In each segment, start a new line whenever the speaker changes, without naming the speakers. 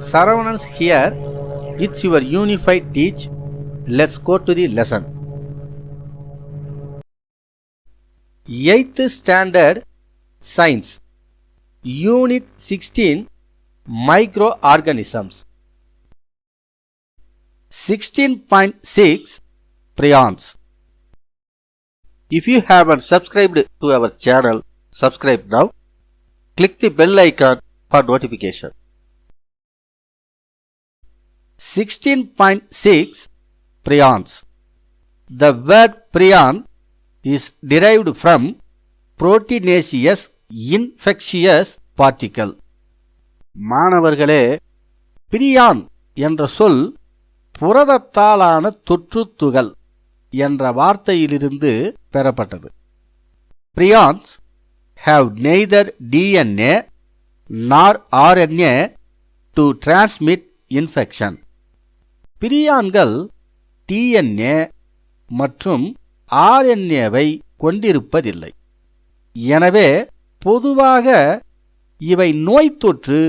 Saravanans here. It's your unified teach. Let's go to the lesson. 8th Standard Science Unit 16 Microorganisms 16.6 Prions If you haven't subscribed to our channel, subscribe now. Click the bell icon for notification. 16.6 Prions The word prion is derived from proteinaceous infectious particle. மாணவர்களே பிரியான் என்ற சொல் புரதத்தாலான தொற்று துகள் என்ற வார்த்தையிலிருந்து பெறப்பட்டது prions have neither DNA nor RNA to transmit infection பிரியான்கள் DNA மற்றும் ஆர்என்ஏவை கொண்டிருப்பதில்லை. எனவே பொதுவாக இவை நோய் தொற்று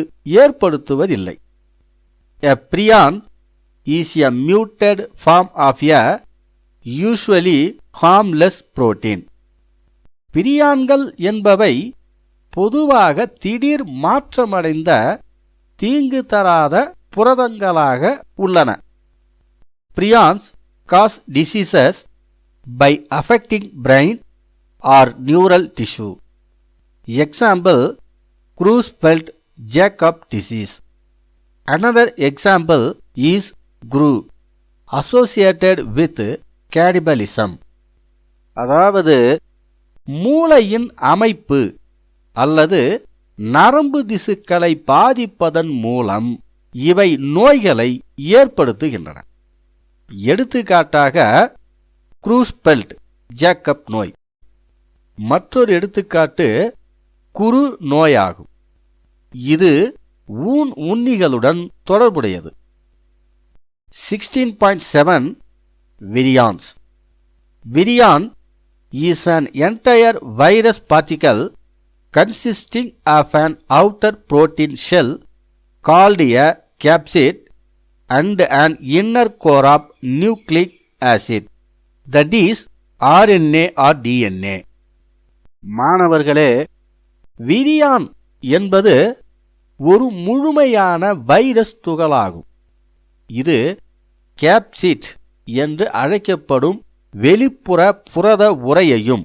ஏற்படுத்துவதில்லை. A prion is a mutated form of a usually harmless protein பிரியான்கள் என்பவை பொதுவாக திடீர் மாற்றமடைந்த தீங்கு தராத புரதங்களாக உள்ளன. Prions cause diseases by affecting brain or neural tissue. Example Creutzfeldt Jacob disease. Another example is GRU associated with cannibalism. அதாவது மூளையின் அமைப்பு அல்லது நரம்பு திசுக்களை பாதிப்பதன் மூலம் இவை நோய்களை ஏற்படுத்துகின்றன எடுத்துக்காட்டாக குரூஸ்பெல்ட் ஜேக்கப் நோய். மற்றொரு எடுத்துக்காட்டு குரு நோயாகும். இது ஊன் உண்ணிகளுடன் தொடர்புடையது. Sixteen point seven virions virion is an entire virus particle consisting of an outer protein shell called a capsid and an inner core of nucleic acid. That is RNA or DNA. மாணவர்களே விரியான் என்பது ஒரு முழுமையான virus துகளாகும் இது capsid என்று அழைக்கப்படும் வெளிப்புற புரத உரையையும்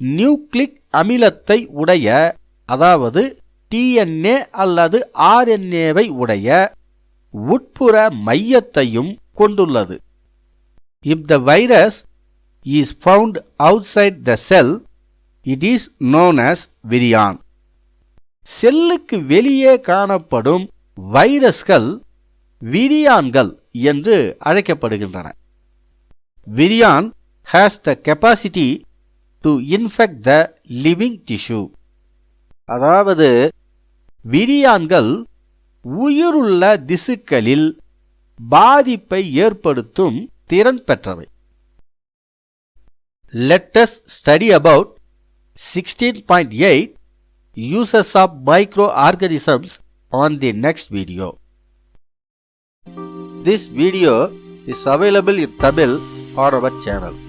nucleic அமிலத்தை உடைய அதாவது டிஎன்ஏ அல்லது ஆர்என்ஏவை உடைய உட்புற மையத்தையும் கொண்டுள்ளது. If the virus is found outside the cell it is known as virion செல்லுக்கு வெளியே காணப்படும் வைரஸ்கள் விரியான்கள் என்று அழைக்கப்படுகின்றன. Virion has the capacity to infect the living tissue அதாவது விரியான்கள் உயிருள்ள திசுக்களில் பாதிப்பை ஏற்படுத்தும் திறன் பெற்றவை let us study about 16.8 uses of microorganisms on the next video this video is available in Tamil on our channel.